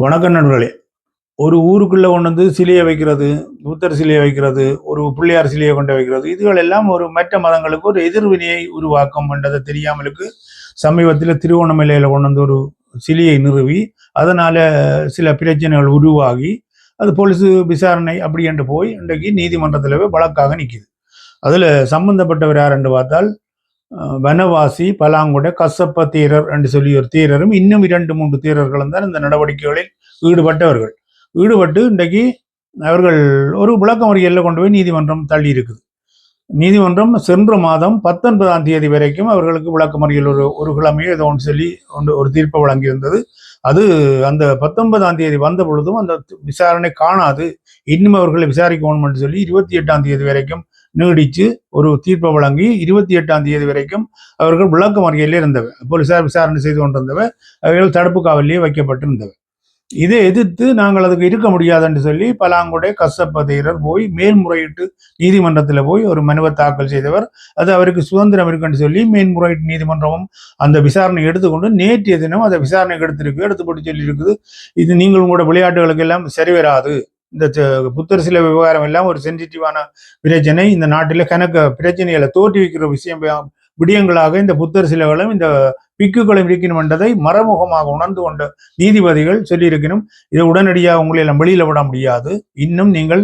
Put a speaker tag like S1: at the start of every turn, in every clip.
S1: வணக்கம் நண்பர்களே ஒரு ஊருக்குள்ள கொண்டு வந்து சிலையை வைக்கிறது புத்தர் சிலையை வைக்கிறது ஒரு பிள்ளையார் சிலையை கொண்டு வைக்கிறது இதுகள் எல்லாம் ஒரு மற்ற மதங்களுக்கு ஒரு எதிர்வினையை உருவாக்கும் என்றதை தெரியாமலுக்கு சமீபத்தில் திருவண்ணாமலையில கொண்டு வந்து ஒரு சிலையை நிறுவி அதனால சில பிரச்சனைகள் உருவாகி அது போலீஸ் விசாரணை அப்படி என்று போய் இன்றைக்கு நீதிமன்றத்தில் வழக்காக நிற்கிது அதுல சம்பந்தப்பட்டவர் யார் என்று பார்த்தால் வனவாசி பலாங்குட கசப்ப தீரர் என்று சொல்லி ஒரு தீரரும் இன்னும் இரண்டு மூன்று தீரர்களும் தான் இந்த நடவடிக்கைகளில் ஈடுபட்டவர்கள். ஈடுபட்டு இன்றைக்கு அவர்கள் ஒரு விளக்கமறியலில் கொண்டு போய் நீதிமன்றம் தள்ளி இருக்குது நீதிமன்றம் சென்ற மாதம் பத்தொன்பதாம் தேதி வரைக்கும் அவர்களுக்கு விளக்கமறியல் ஒரு ஒரு கிழமையோ ஏதோ ஒன்று சொல்லி ஒன்று ஒரு தீர்ப்பை வழங்கியிருந்தது. அது அந்த பத்தொன்பதாம் தேதி வந்த பொழுதும் அந்த விசாரணை காணாது. இன்னும் அவர்களை விசாரிக்கணும் என்று சொல்லி இருபத்தி எட்டாம் தேதி வரைக்கும் நீடிச்சு ஒரு தீர்ப்பை வழங்கி இருபத்தி எட்டாம் தேதி வரைக்கும் அவர்கள் விளக்கமறியலில் இருந்தவை போலீசார் விசாரணை செய்து கொண்டிருந்தவை அவர்கள் தடுப்பு காவலிலேயே வைக்கப்பட்டிருந்தவை இதை எதிர்த்து நாங்கள் அதுக்கு இருக்க முடியாதுன்னு சொல்லி பலாங்குடை கசப்பதையரர் போய் மேல்முறையீட்டு நீதிமன்றத்தில் போய் ஒரு மனுவை தாக்கல் செய்தவர். அது அவருக்கு சுதந்திரம் இருக்குன்னு சொல்லி மேன்முறையீட்டு நீதிமன்றமும் அந்த விசாரணை எடுத்துக்கொண்டு நேற்றைய தினம் அதை விசாரணை எடுத்திருக்கு எடுத்து போட்டு சொல்லி இருக்குது இது நீங்கள் உங்களோட விளையாட்டுகளுக்கு எல்லாம் சரி வராது இந்த புத்தர் சில விவகாரம் எல்லாம் ஒரு சென்சிட்டிவான பிரச்சனை. இந்த நாட்டில் கணக்க பிரச்சனைகளை தோற்றுவிக்கிற விஷயம் விடயங்களாக இந்த புத்தர் சிலைகளும் இந்த பிக்குகளும் இருக்கணும் என்றதை மறைமுகமாக உணர்ந்து கொண்ட நீதிபதிகள் சொல்லியிருக்கணும். இதை உடனடியாக உங்களை எல்லாம் வெளியில விட முடியாது. இன்னும் நீங்கள்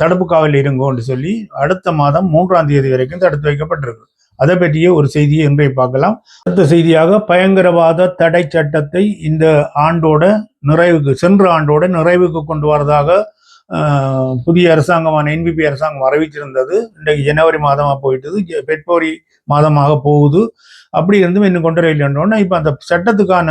S1: தடுப்பு காவலில் இருங்கோன்னு சொல்லி அடுத்த மாதம் மூன்றாம் தேதி வரைக்கும் தடுத்து வைக்கப்பட்டிருக்கு. அதை பற்றிய ஒரு செய்தியை இன்றைய பார்க்கலாம். அடுத்த செய்தியாக பயங்கரவாத தடை சட்டத்தை இந்த ஆண்டோட நிறைவுக்கு சென்ற ஆண்டோட நிறைவுக்கு கொண்டு வரதாக புதிய அரசாங்கமான என்பிபி அரசாங்கம் அறிவிச்சிருந்தது இன்றைக்கு ஜனவரி மாதமாக போயிட்டது. பெப்ரவரி மாதமாக போகுது. அப்படி இருந்தும் இன்னும் கொண்டு வரவில்லைன்றோன்னா இப்போ அந்த சட்டத்துக்கான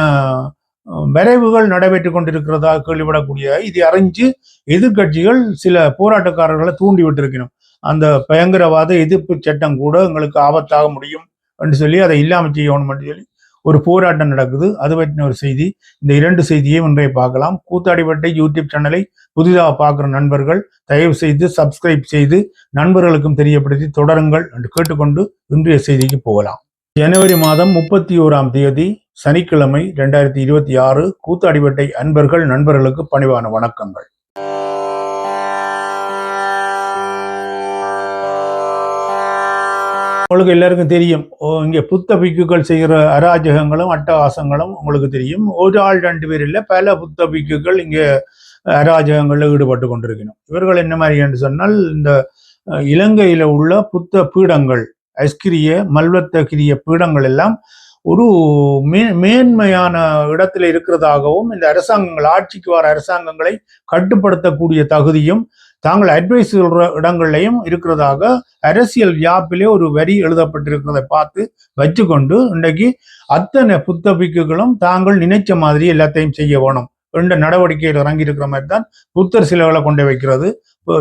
S1: அஹ், வரைவுகள் நடைபெற்று கொண்டிருக்கிறதா கேள்விப்படக்கூடிய இதை அறிஞ்சு எதிர்க்கட்சிகள் சில போராட்டக்காரர்களை தூண்டி விட்டிருக்கணும். அந்த பயங்கரவாத எதிர்ப்பு சட்டம் கூட எங்களுக்கு ஆபத்தாக முடியும் என்று சொல்லி அதை இல்லாமல் செய்யணும் என்று சொல்லி ஒரு போராட்டம் நடக்குது. அது பற்றின ஒரு செய்தி. இந்த இரண்டு செய்தியையும் இன்றைய பார்க்கலாம். கூத்தாடிப்பட்டை யூடியூப் சேனலை புதிதாக பார்க்குற நண்பர்கள் தயவு செய்து சப்ஸ்கிரைப் செய்து நண்பர்களுக்கும் தெரியப்படுத்தி தொடருங்கள் என்று கேட்டுக்கொண்டு இன்றைய செய்திக்கு போகலாம். ஜனவரி மாதம் முப்பத்தி ஓராம் தேதி சனிக்கிழமை ரெண்டாயிரத்தி இருபத்தி ஆறு கூத்தாடிப்பட்டை அன்பர்கள் நண்பர்களுக்கு பணிவான வணக்கங்கள். உங்களுக்கு எல்லாருக்கும் தெரியும். ஓ, புத்த பிக்குகள் செய்கிற அராஜகங்களும் அட்டகாசங்களும் உங்களுக்கு தெரியும். ஒரு ஆள் ரெண்டு பேர் இல்லை. பல புத்த பிக்குகள் இங்கே அராஜகங்களில் ஈடுபட்டு கொண்டிருக்கணும். இவர்கள் என்ன மாதிரி என்று சொன்னால் இந்த இலங்கையில் இலங்கையில உள்ள புத்த பீடங்கள் ஐஸ்கிரிய மல்வத்தகிரிய பீடங்கள் எல்லாம் ஒரு மே மேன்மையான இடத்துல இருக்கிறதாகவும் இந்த அரசாங்கங்கள் ஆட்சிக்கு வர அரசாங்கங்களை கட்டுப்படுத்தக்கூடிய தகுதியும் தாங்கள் அட்வைஸ் சொல்ற இடங்கள்லையும் இருக்கிறதாக அரசியல் யாப்பிலே ஒரு வரி எழுதப்பட்டிருக்கிறதை பார்த்து வச்சுக்கொண்டு இன்றைக்கு அத்தனை புத்த பிக்குகளும் தாங்கள் நினைச்ச மாதிரி எல்லாத்தையும் செய்ய வேணும் என்ற நடவடிக்கையில் இறங்கி இருக்கிற மாதிரி தான் புத்தர் சிலைகளை கொண்டு வைக்கிறது.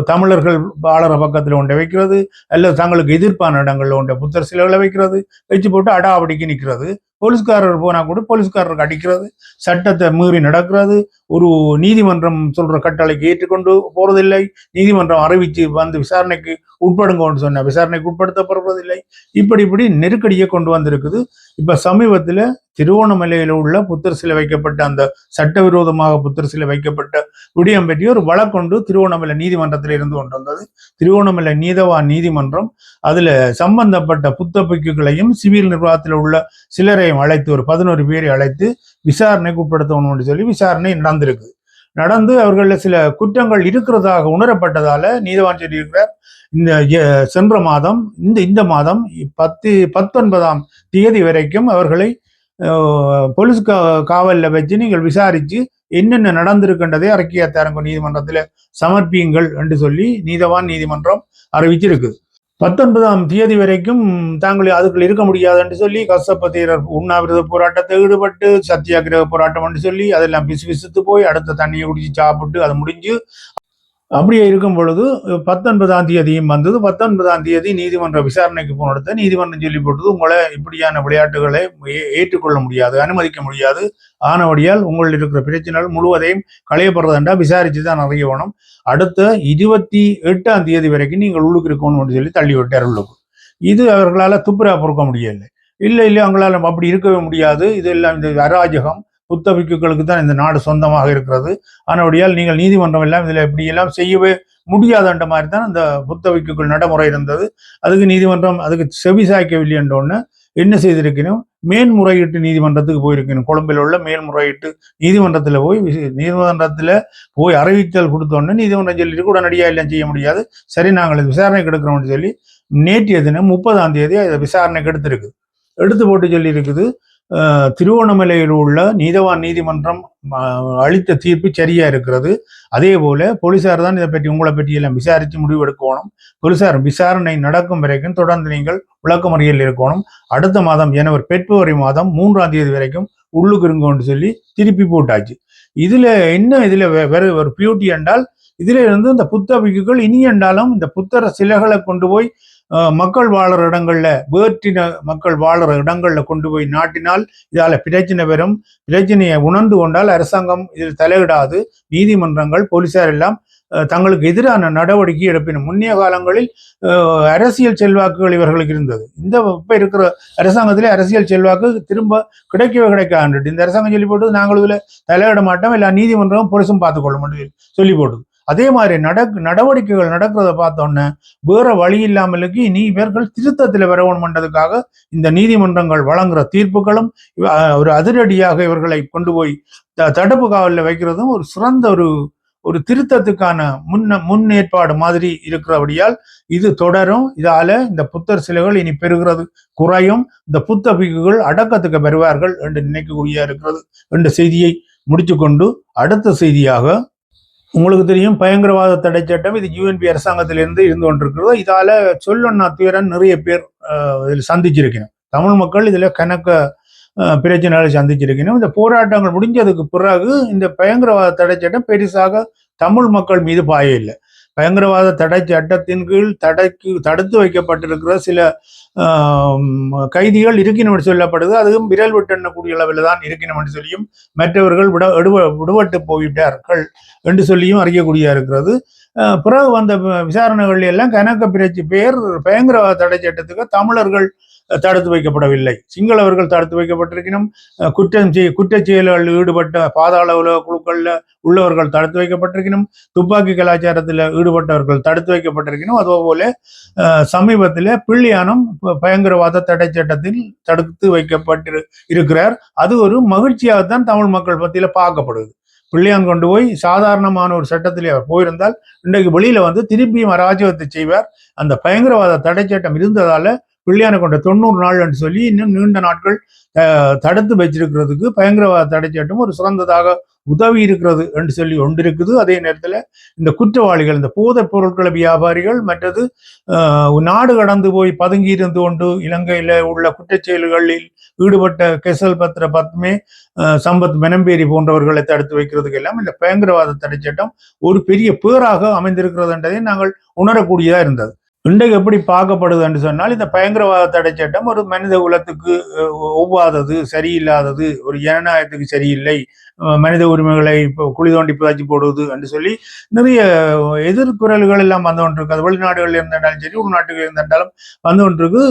S1: தமிழர்கள் வாழற பக்கத்தில் கொண்டு வைக்கிறது. அல்லது தங்களுக்கு எதிர்ப்பான இடங்களில் கொண்ட புத்தர் சிலைகளை வைக்கிறது. வச்சு போட்டு அடாவடிக்கு நிற்கிறது போலீஸ்காரர் போனால் கூட போலீஸ்காரருக்கு அடிக்கிறது. சட்டத்தை மீறி நடக்கிறது. ஒரு நீதிமன்றம் சொல்ற கட்டளைக்கு ஏற்றுக்கொண்டு போறதில்லை. நீதிமன்றம் அறிவிச்சு வந்து விசாரணைக்கு உட்படுங்கன்னு சொன்ன விசாரணைக்கு உட்படுத்தப்படுவதில்லை. இப்படி இப்படி நெருக்கடியை கொண்டு வந்திருக்குது. இப்ப சமீபத்துல திருவோணமலையில உள்ள புத்தர் சிலை வைக்கப்பட்ட அந்த சட்டவிரோதமாக புத்தர் சிலை வைக்கப்பட்ட விடயம் பற்றி ஒரு வழக்கொண்டு திருவோணமலை நீதிமன்றத்தில் இருந்து கொண்டு வந்தது. திருவோணமலை நீதவான் நீதிமன்றம் அதுல சம்பந்தப்பட்ட புத்த பிக்குகளையும் சிவில் நிர்வாகத்தில் உள்ள சிலரையும் அழைத்து ஒரு பதினோரு பேரை அழைத்து விசாரணைக்கு உட்படுத்தணும்னு சொல்லி விசாரணை நடந்திருக்கு. நடந்து அவர்களில் சில குற்றங்கள் இருக்கிறதாக உணரப்பட்டதால நீதவான் சொல்லியிருக்கிறார் இந்த சென்ற மாதம் இந்த இந்த மாதம் பத்து பத்தொன்பதாம் தேதி வரைக்கும் அவர்களை போலீஸ் கா காவலில் வச்சு நீங்கள் விசாரிச்சு என்னென்ன நடந்திருக்கின்றதை அறிக்கையா தரங்க நீதிமன்றத்தில் சமர்ப்பியுங்கள் என்று சொல்லி நீதவான் நீதிமன்றம் அறிவிச்சிருக்கு. பத்தொன்பதாம் தேதி வரைக்கும் தாங்கள் அதுக்குள்ள இருக்க முடியாது என்று சொல்லி கசப்பத்தீரர் உண்ணாவிரத போராட்டத்தை ஈடுபட்டு சத்தியாகிரக போராட்டம் என்று சொல்லி அதெல்லாம் பிசு பிசுத்து போய் அடுத்த தண்ணியை குடிச்சு சாப்பிட்டு அது முடிஞ்சு அப்படியே இருக்கும் பொழுது பத்தொன்பதாம் தேதியும் வந்தது. பத்தொன்பதாம் தேதி நீதிமன்ற விசாரணைக்கு போனடுத்த நீதிமன்றம் சொல்லி போட்டது உங்களை இப்படியான விளையாட்டுகளை ஏ- ஏற்றுக்கொள்ள முடியாது அனுமதிக்க முடியாது. ஆனபடியால் உங்களில் இருக்கிற பிரச்சனைகள் முழுவதையும் களையப்படுறதுண்டா விசாரிச்சு தான் நிறைய வேணும். அடுத்த இருபத்தி எட்டாம் தேதி வரைக்கும் நீங்கள் உள்ளுக்கு இருக்கணும்னு சொல்லி தள்ளி விட்டார் உள்ளுக்கு. இது அவர்களால் துப்புரா பொறுக்க முடியலை. இல்லை இல்லை அவங்களால அப்படி இருக்கவே முடியாது. இதெல்லாம் இந்த அராஜகம். புத்த பிக்குகளுக்கு தான் இந்த நாடு சொந்தமாக இருக்கிறது. ஆனபடியால் நீங்கள் நீதிமன்றம் எல்லாம் இதில் இப்படி எல்லாம் செய்யவே முடியாதன்ற மாதிரி தான் அந்த புத்த பிக்குகள் நடைமுறை இருந்தது. அதுக்கு நீதிமன்றம் அதுக்கு செவி சாய்க்கவில்லை என்ற ஒன்று என்ன செய்திருக்கணும்? மேன்முறையீட்டு நீதிமன்றத்துக்கு போயிருக்கணும். கொழும்பில் உள்ள மேல்முறையீட்டு நீதிமன்றத்தில் போய் விசி- நீதிமன்றத்தில் போய் அறிவித்தல் கொடுத்தோன்னே நீதிமன்றம் சொல்லிட்டு உடனடியாக எல்லாம் செய்ய முடியாது. சரி நாங்கள் இது விசாரணைக்கு எடுக்கிறோம்னு சொல்லி நேற்றைய தினம் முப்பதாம் தேதி அதை விசாரணைக்கு எடுத்திருக்கு. எடுத்து போட்டு சொல்லி இருக்குது திருவோணமலையில் உள்ள நீதவான் நீதிமன்றம் அளித்த தீர்ப்பு சரியா இருக்கிறது. அதே போல போலீசார் தான் இதை பற்றி உங்களை பற்றி எல்லாம் விசாரித்து முடிவெடுக்கணும் போலீசார் விசாரணை நடக்கும் வரைக்கும் தொடர்ந்து நீங்கள் விளக்கமறியல் இருக்கணும். அடுத்த மாதம் ஜனவரி பிப்ரவரி மாதம் மூன்றாம் தேதி வரைக்கும் உள்ளுக்கு இருங்கன்னு சொல்லி திருப்பி போட்டாச்சு. இதுல என்ன இதுல வேற ஒரு பியூட்டி என்றால் இதுல இருந்து இந்த புத்த பிக்குகள் இனி என்றாலும் இந்த புத்தர சிலைகளை கொண்டு போய் மக்கள் வாழற இடங்கள்ல வேற்றின மக்கள் வாழற இடங்கள்ல கொண்டு போய் நாட்டினால் இதால பிரச்சனை வரும். பிரச்சனையை உணர்ந்து கொண்டால் அரசாங்கம் இதில் தலையிடாது. நீதிமன்றங்கள் போலீசார் எல்லாம் தங்களுக்கு எதிரான நடவடிக்கை எடுப்பினும் முன்னைய காலங்களில் அரசியல் செல்வாக்குகள் இவர்களுக்கு இருந்தது. இந்த இப்ப இருக்கிற அரசாங்கத்திலே அரசியல் செல்வாக்கு திரும்ப கிடைக்கவே கிடைக்காது இந்த அரசாங்கம் சொல்லி போட்டு நாங்கள் இதுல தலையிட மாட்டோம். எல்லா நீதிமன்றமும் போலீஸும் பார்த்துக்கொள்ள முடியும் சொல்லி போட்டுது. அதே மாதிரி நடக் நடவடிக்கைகள் நடக்கிறத பார்த்தோன்னே வேற வழி இல்லாமலுக்கு இனி இவர்கள் திருத்தத்தில் வரணும்ன்றதுக்காக இந்த நீதிமன்றங்கள் வழங்குற தீர்ப்புகளும் ஒரு அதிரடியாக இவர்களை கொண்டு போய் த- தடுப்பு காவலில் வைக்கிறதும் ஒரு சிறந்த ஒரு ஒரு திருத்தத்துக்கான முன்ன முன்னேற்பாடு மாதிரி இருக்கிறபடியால் இது தொடரும். இதால இந்த புத்தர் சிலைகள் இனி பெறுகிறது குறையும். இந்த புத்த பிக்குகள் அடக்கத்துக்கு பெறுவார்கள் என்று நினைக்கக்கூடிய இருக்கிறது. என்ற செய்தியை முடித்துக்கொண்டு அடுத்த செய்தியாக உங்களுக்கு தெரியும் பயங்கரவாத தடை சட்டம் இது யூஎன்பி அரசாங்கத்திலிருந்து இருந்து கொண்டிருக்கிறதோ. இதால சொல்லொன்னா துயரன் நிறைய பேர் இதில் சந்திச்சிருக்கணும். தமிழ் மக்கள் இதில் கணக்க பிரச்சனைகளை சந்திச்சிருக்கணும். இந்த போராட்டங்கள் முடிஞ்சதுக்கு பிறகு இந்த பயங்கரவாத தடை சட்டம் பெருசாக தமிழ் மக்கள் மீது பாய இல்லை. பயங்கரவாத தடை சட்டத்தின் கீழ் தடைக்கு தடுத்து வைக்கப்பட்டிருக்கிற சில கைதிகள் இருக்கணும் என்று சொல்லப்படுது. அதுவும் விரல் விட்டெண்ணக்கூடிய அளவில் தான் இருக்கணும் என்று சொல்லியும் மற்றவர்கள் விட விடுவ விடுபட்டு போய்விட்டார்கள் என்று சொல்லியும் அறியக்கூடிய இருக்கிறது. பிறகு வந்த விசாரணைகள் எல்லாம் கணக்க பிரிச்சு பேர் பயங்கரவாத தடை சட்டத்துக்கு தமிழர்கள் தடுத்து வைக்கப்படவில்லை. சிங்களவர்கள் தடுத்து வைக்கப்பட்டிருக்கணும் குற்றம் செய் குற்றச் செயல்களில் ஈடுபட்ட பாதாள உலக குழுக்களில் உள்ளவர்கள் தடுத்து வைக்கப்பட்டிருக்கணும் துப்பாக்கி கலாச்சாரத்தில் ஈடுபட்டவர்கள் தடுத்து வைக்கப்பட்டிருக்கணும் அதுபோல சமீபத்தில் பிள்ளையானம் பயங்கரவாத தடை சட்டத்தில் தடுத்து வைக்கப்பட்டு இருக்கிறார். அது ஒரு மகிழ்ச்சியாகத்தான் தமிழ் மக்கள் பத்தியில் பார்க்கப்படுது. பிள்ளையான் கொண்டு போய் சாதாரணமான ஒரு சட்டத்திலே அவர் போயிருந்தால் இன்றைக்கு வெளியில வந்து திருப்பியும் அராஜகத்தை செய்வார். அந்த பயங்கரவாத தடை சட்டம் இருந்ததால பிள்ளையான கொண்ட தொண்ணூறு நாள் என்று சொல்லி இன்னும் நீண்ட நாட்கள் தடுத்து வச்சிருக்கிறதுக்கு பயங்கரவாத தடை சட்டம் ஒரு சிறந்ததாக உதவி இருக்கிறது என்று சொல்லி ஒன்றிருக்குது அதே நேரத்தில் இந்த குற்றவாளிகள் இந்த போதைப் பொருட்களை வியாபாரிகள் மற்றது நாடு கடந்து போய் பதுங்கி இருந்து கொண்டு இலங்கையில உள்ள குற்றச் செயல்களில் ஈடுபட்ட கெசல் பத்ர பத்மே சம்பத் மெனம்பேரி போன்றவர்களை தடுத்து வைக்கிறதுக்கு எல்லாம் இந்த பயங்கரவாத தடை சட்டம் ஒரு பெரிய பேராக அமைந்திருக்கிறது என்றதை நாங்கள் உணரக்கூடியதா இருந்தது. இன்றைக்கு எப்படி பார்க்கப்படுது என்று சொன்னால் இந்த பயங்கரவாத தடை சட்டம் ஒரு மனித குலத்துக்கு ஒவ்வாதது சரியில்லாதது ஒரு ஜனநாயகத்துக்கு சரியில்லை மனித உரிமைகளை இப்போ குழி தோண்டி புதைச்சி போடுவது என்று சொல்லி நிறைய எதிர்குரல்கள் எல்லாம் வந்து கொண்டிருக்கு. அது வெளிநாடுகளில் இருந்தாலும் சரி உள்நாட்டுகள் இருந்தாலும் வந்து கொண்டிருக்கு.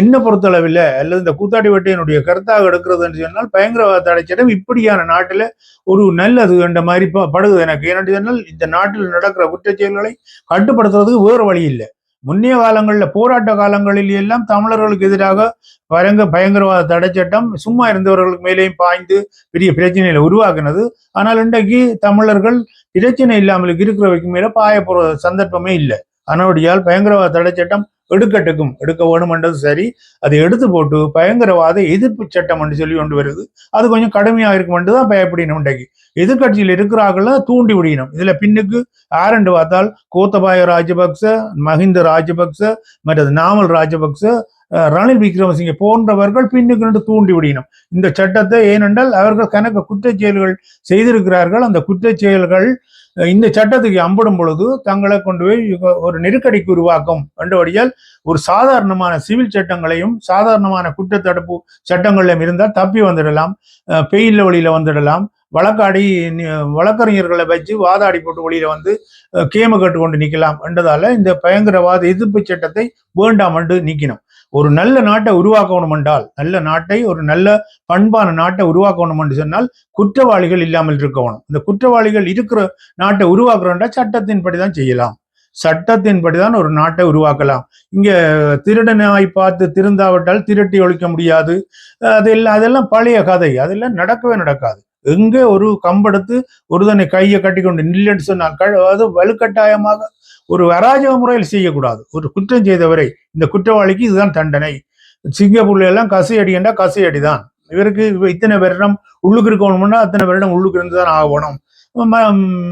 S1: என்ன பொறுத்தளவில் அல்லது இந்த கூத்தாடி வெட்டையினுடைய கருத்தாக எடுக்கிறது என்று சொன்னால் பயங்கரவாத தடை சட்டம் இப்படியான நாட்டில் ஒரு நல்லது என்ற மாதிரி ப- படுது எனக்கு. ஏனென்று சொன்னால் இந்த நாட்டில் நடக்கிற குற்றச் செயல்களை கட்டுப்படுத்துறதுக்கு வேறு வழி இல்லை. முன்னைய காலங்களில் போராட்ட காலங்களில் எல்லாம் தமிழர்களுக்கு எதிராக பயங்க பயங்கரவாத தடை சட்டம் சும்மா இருந்தவர்களுக்கு மேலேயும் பாய்ந்து பெரிய பிரச்சனைகளை உருவாக்குனது. ஆனால் இன்றைக்கு தமிழர்கள் பிரச்சனை இல்லாமல் இருக்கிறவைக்கு மேலே பாய போகிற சந்தர்ப்பமே இல்லை. அதனுடையால் பயங்கரவாத தடை சட்டம் எடுக்கட்டுக்கும். எடுக்க வேணுமென்றது சரி. அதை எடுத்து போட்டு பயங்கரவாத எதிர்ப்பு சட்டம் என்று சொல்லி கொண்டு வருது. அது கொஞ்சம் கடுமையாக இருக்குமென்று தான் பயப்படணும் இன்றைக்கு எதிர்கட்சியில் இருக்கிறார்கள தூண்டி விடணும். இதுல பின்னுக்கு ஆரண்டு பார்த்தால் கோத்தபாய ராஜபக்ச மஹிந்த ராஜபக்ச மற்றது நாமல் ராஜபக்ச ரணில் விக்ரமசிங்க போன்றவர்கள் பின்னுக்கு நின்று தூண்டி விடணும். இந்த சட்டத்தை ஏனென்றால் அவர்கள் கணக்கு குற்றச் செயல்கள் செய்திருக்கிறார்கள். அந்த குற்றச் செயல்கள் இந்த சட்டத்துக்கு அம்பிடும் பொழுது தங்களை கொண்டு போய் ஒரு நெருக்கடிக்கு உருவாக்கும். என்றபடியால் ஒரு சாதாரணமான சிவில் சட்டங்களையும் சாதாரணமான குற்றத்தடுப்பு சட்டங்களையும் இருந்தால் தப்பி வந்துடலாம். அஹ், பெயில்ல வழியில வந்துடலாம். வழக்காடி வழக்கறிஞர்களை வச்சு வாதாடி போட்டு வழியில வந்து கேமு கேம கட்டு கொண்டு நிற்கலாம். என்றதால இந்த பயங்கரவாத எதிர்ப்பு சட்டத்தை வேண்டாம் என்று நீக்கினோம். ஒரு நல்ல நாட்டை உருவாக்கணும் என்றால் நல்ல நாட்டை ஒரு நல்ல பண்பான நாட்டை உருவாக்கணும் என்று சொன்னால் குற்றவாளிகள் இல்லாமல் இருக்கணும் இந்த குற்றவாளிகள் இருக்கிற நாட்டை உருவாக்குறோம்னா சட்டத்தின்படி தான் செய்யலாம். சட்டத்தின்படி தான் ஒரு நாட்டை உருவாக்கலாம். இங்கே திருடனாய் பார்த்து திருந்தாவிட்டால் திருட்டி ஒழிக்க முடியாது. அதெல்லாம் அதெல்லாம் பழைய கதை. அதெல்லாம் நடக்கவே நடக்காது. எங்கே ஒரு கம்பெடுத்து ஒருதனை கையை கட்டி கொண்டு நில்லன்னு சொன்னால் க- அது வலுக்கட்டாயமாக ஒரு வராஜக முறையில் செய்யக்கூடாது. ஒரு குற்றம் செய்தவரை இந்த குற்றவாளிக்கு இதுதான் தண்டனை. சிங்கப்பூர்ல எல்லாம் கசை அடிக்கண்டா கசை அடிதான். இவருக்கு இத்தனை வருடம் உள்ளுக்கு இருக்கணும்னா அத்தனை வருடம் உள்ளுக்கு இருந்து தான் ஆகணும்.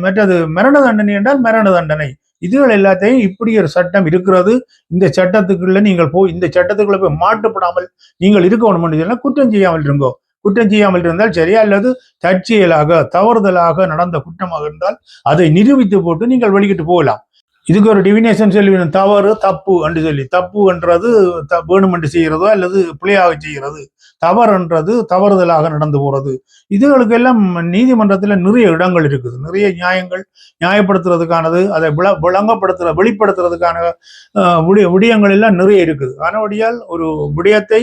S1: மற்றது மரண தண்டனை என்றால் மரண தண்டனை. இதுகள் எல்லாத்தையும் இப்படி ஒரு சட்டம் இருக்கிறது. இந்த சட்டத்துக்குள்ள நீங்கள் போய் இந்த சட்டத்துக்குள்ள போய் மாட்டுப்படாமல் நீங்கள் இருக்கணும் சொன்னால் குற்றம் செய்யாமல் இருங்கோ. குற்றம் செய்யாமல் இருந்தால் சரியா அல்லது தற்செயலாக தவறுதலாக நடந்த குற்றமாக இருந்தால் அதை நிரூபித்து போட்டு நீங்கள் வெளிக்கிட்டு போகலாம். இதுக்கு ஒரு டிவினேஷன் சொல்லி தவறு தப்பு என்று சொல்லி. தப்பு என்றது த- வேணுமென்று செய்கிறதோ அல்லது பிள்ளையாக செய்கிறது. தவறுன்றது தவறுதலாக நடந்து போறது. இதுகளுக்கு எல்லாம் நீதிமன்றத்தில் நிறைய இடங்கள் இருக்குது. நிறைய நியாயங்கள் நியாயப்படுத்துறதுக்கானது அதை விள விளங்கப்படுத்துற வெளிப்படுத்துறதுக்கான விடிய விடயங்கள் எல்லாம் நிறைய இருக்குது. ஆனபடியால் ஒரு விடயத்தை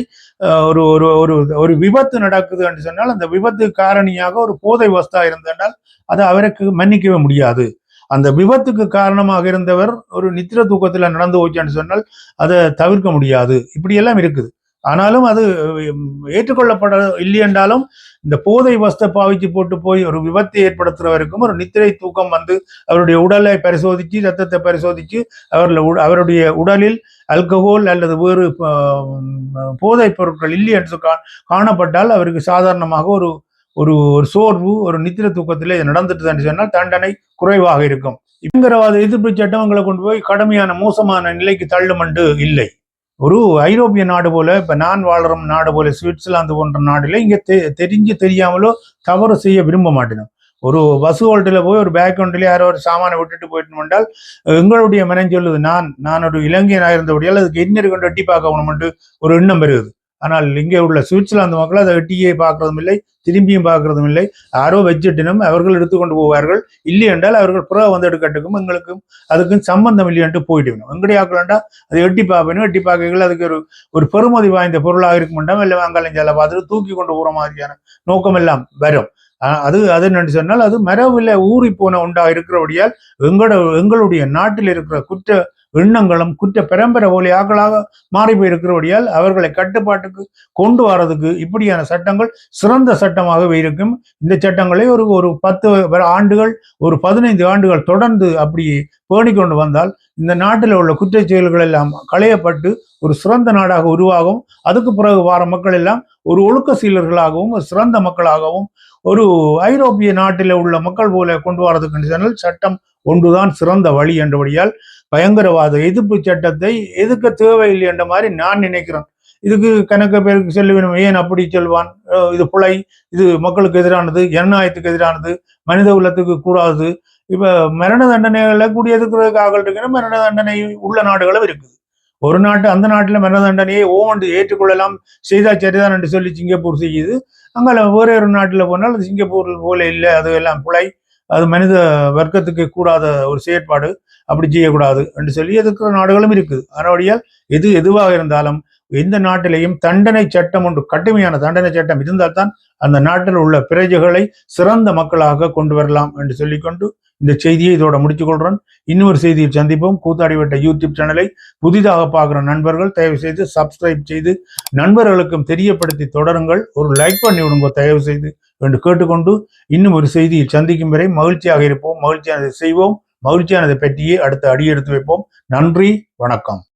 S1: ஒரு ஒரு ஒரு ஒரு விபத்து நடக்குது என்று சொன்னால் அந்த விபத்து காரணியாக ஒரு போதை வஸ்தா இருந்தால் அதை அவருக்கு மன்னிக்கவே முடியாது. அந்த விபத்துக்கு காரணமாக இருந்தவர் ஒரு நித்திர தூக்கத்தில் நடந்து போச்சுன்னு சொன்னால் அதை தவிர்க்க முடியாது. இப்படியெல்லாம் இருக்குது. ஆனாலும் அது ஏற்றுக்கொள்ளப்பட இல்லை என்றாலும் இந்த போதை வஸ்தை பாவிச்சு போட்டு போய் ஒரு விபத்தை ஏற்படுத்துறவருக்கும் ஒரு நித்திரை தூக்கம் வந்து அவருடைய உடலை பரிசோதிச்சு ரத்தத்தை பரிசோதிச்சு அவர்ல அவருடைய உடலில் அல்கஹோல் அல்லது வேறு போதைப் பொருட்கள் இல்லை என்று கா- காணப்பட்டால் அவருக்கு சாதாரணமாக ஒரு ஒரு ஒரு சோர்வு ஒரு நித்திர தூக்கத்தில் இது நடந்துட்டு சொன்னால் தண்டனை குறைவாக இருக்கும். பயங்கரவாத எதிர்ப்பு சட்டங்களை கொண்டு போய் கடுமையான மோசமான நிலைக்கு தள்ளுமண்டு இல்லை. ஒரு ஐரோப்பிய நாடு போல இப்போ நான் வாழற நாடு போல சுவிட்சர்லாந்து போன்ற நாடுல இங்க தெ- தெரிஞ்சு தெரியாமலோ தவறு செய்ய விரும்ப மாட்டேனும். ஒரு பஸ் ஹோல்ட்டில் போய் ஒரு பேக் ஒன்றில் யாரோ ஒரு சாமானை விட்டுட்டு போயிட்டு வந்தால் எங்களுடைய மனம் சொல்லுது நான் நான் ஒரு இலங்கையனாக இருந்தபடியால் அதுக்கு இன்னொரு கொண்டு எட்டி பார்க்கணும்ட்டு ஒரு எண்ணம் பெறுகுது ஆனால் இங்கே உள்ள சுவிட்சர்லாந்து மக்கள் அதை வெட்டியே பார்க்கறதும் இல்லை திரும்பியும் பார்க்கறதும் இல்லை. யாரோ வச்சிட்டினும் அவர்கள் எடுத்துக்கொண்டு போவார்கள். இல்லை என்றால் அவர்கள் புற வந்து எடுக்கட்டுக்கும் எங்களுக்கும் அதுக்கும் சம்பந்தம் இல்லையன்ட்டு போயிட்டு எங்கடைய ஆக்கலாண்டா? அதை எட்டி பார்ப்பேனும் எட்டி பார்க்கல அதுக்கு ஒரு ஒரு பெருமதி வாய்ந்த பொருளாக இருக்க மாட்டோம் இல்லை வாங்கலைஞ்சால பார்த்துட்டு தூக்கி கொண்டு போகிற மாதிரியான நோக்கம் எல்லாம் வரும் அது அது என்று சொன்னால் அது மரவில் ஊறி போன உண்டா இருக்கிறபடியால் எங்களோட எங்களுடைய நாட்டில் இருக்கிற குற்ற எண்ணங்களும் குற்ற பரம்பரை ஒலியாக்களாக மாறி போயிருக்கிறபடியால் அவர்களை கட்டுப்பாட்டுக்கு கொண்டு வரதுக்கு இப்படியான சட்டங்கள் சிறந்த சட்டமாகவே இருக்கும். இந்த சட்டங்களை ஒரு ஒரு பத்து ஆண்டுகள் ஒரு பதினைந்து ஆண்டுகள் தொடர்ந்து அப்படி பேணிக்கொண்டு வந்தால் இந்த நாட்டில் உள்ள குற்றச் செயல்கள் எல்லாம் களையப்பட்டு ஒரு சிறந்த நாடாக உருவாகும். அதுக்கு பிறகு வார மக்கள் எல்லாம் ஒரு ஒழுக்க சீலர்களாகவும் ஒரு சிறந்த மக்களாகவும் ஒரு ஐரோப்பிய நாட்டில் உள்ள மக்கள் போல கொண்டு வரதுக்கு சொன்னால் சட்டம் ஒன்றுதான் சிறந்த வழி என்றபடியால் பயங்கரவாத எதிர்ப்பு சட்டத்தை எதுக்க தேவையில்லை என்ற மாதிரி நான் நினைக்கிறேன். இதுக்கு கணக்க பேருக்கு சொல்லுவேன் ஏன் அப்படி சொல்வான்? இது புலை இது மக்களுக்கு எதிரானது ஜனநாயகத்துக்கு எதிரானது மனித உள்ளத்துக்கு கூடாது. இப்ப மரண தண்டனைகளை கூடியதுக்கிறதுக்காக இருக்கிற மரண தண்டனை உள்ள நாடுகளும் இருக்குது. ஒரு நாட்டு அந்த நாட்டுல மரண தண்டனையை ஓவண்டு ஏற்றுக்கொள்ளலாம் செய்தா சரிதான் என்று சொல்லி சிங்கப்பூர் செய்யுது. அங்கே வேற ஒரு நாட்டுல போனால் சிங்கப்பூர் போல இல்லை அது எல்லாம் புலை. அது மனித வர்க்கத்துக்கு கூடாத ஒரு செயற்பாடு. அப்படி செய்யக்கூடாது என்று சொல்லி எதிர்க்கிற நாடுகளும் இருக்குது. அதனுடைய எது எதுவாக இருந்தாலும் இந்த நாட்டிலேயும் தண்டனை சட்டம் ஒன்று கடுமையான தண்டனை சட்டம் இருந்தால்தான் அந்த நாட்டில் உள்ள பிரஜைகளை சிறந்த மக்களாக கொண்டு வரலாம் என்று சொல்லிக்கொண்டு இந்த செய்தியை இதோட முடித்துக் இன்னொரு செய்தியில் சந்திப்போம். கூத்தாடிவிட்ட யூடியூப் சேனலை புதிதாக பார்க்குற நண்பர்கள் தயவு செய்து சப்ஸ்கிரைப் செய்து நண்பர்களுக்கும் தெரியப்படுத்தி தொடருங்கள். ஒரு லைக் பண்ணி விடுங்க தயவு செய்து என்று கேட்டுக்கொண்டு இன்னும் ஒரு செய்தியில் சந்திக்கும் வரை மகிழ்ச்சியாக இருப்போம். மகிழ்ச்சியானதை செய்வோம். மகிழ்ச்சியானதை பற்றியே அடுத்த அடி எடுத்து வைப்போம். நன்றி வணக்கம்.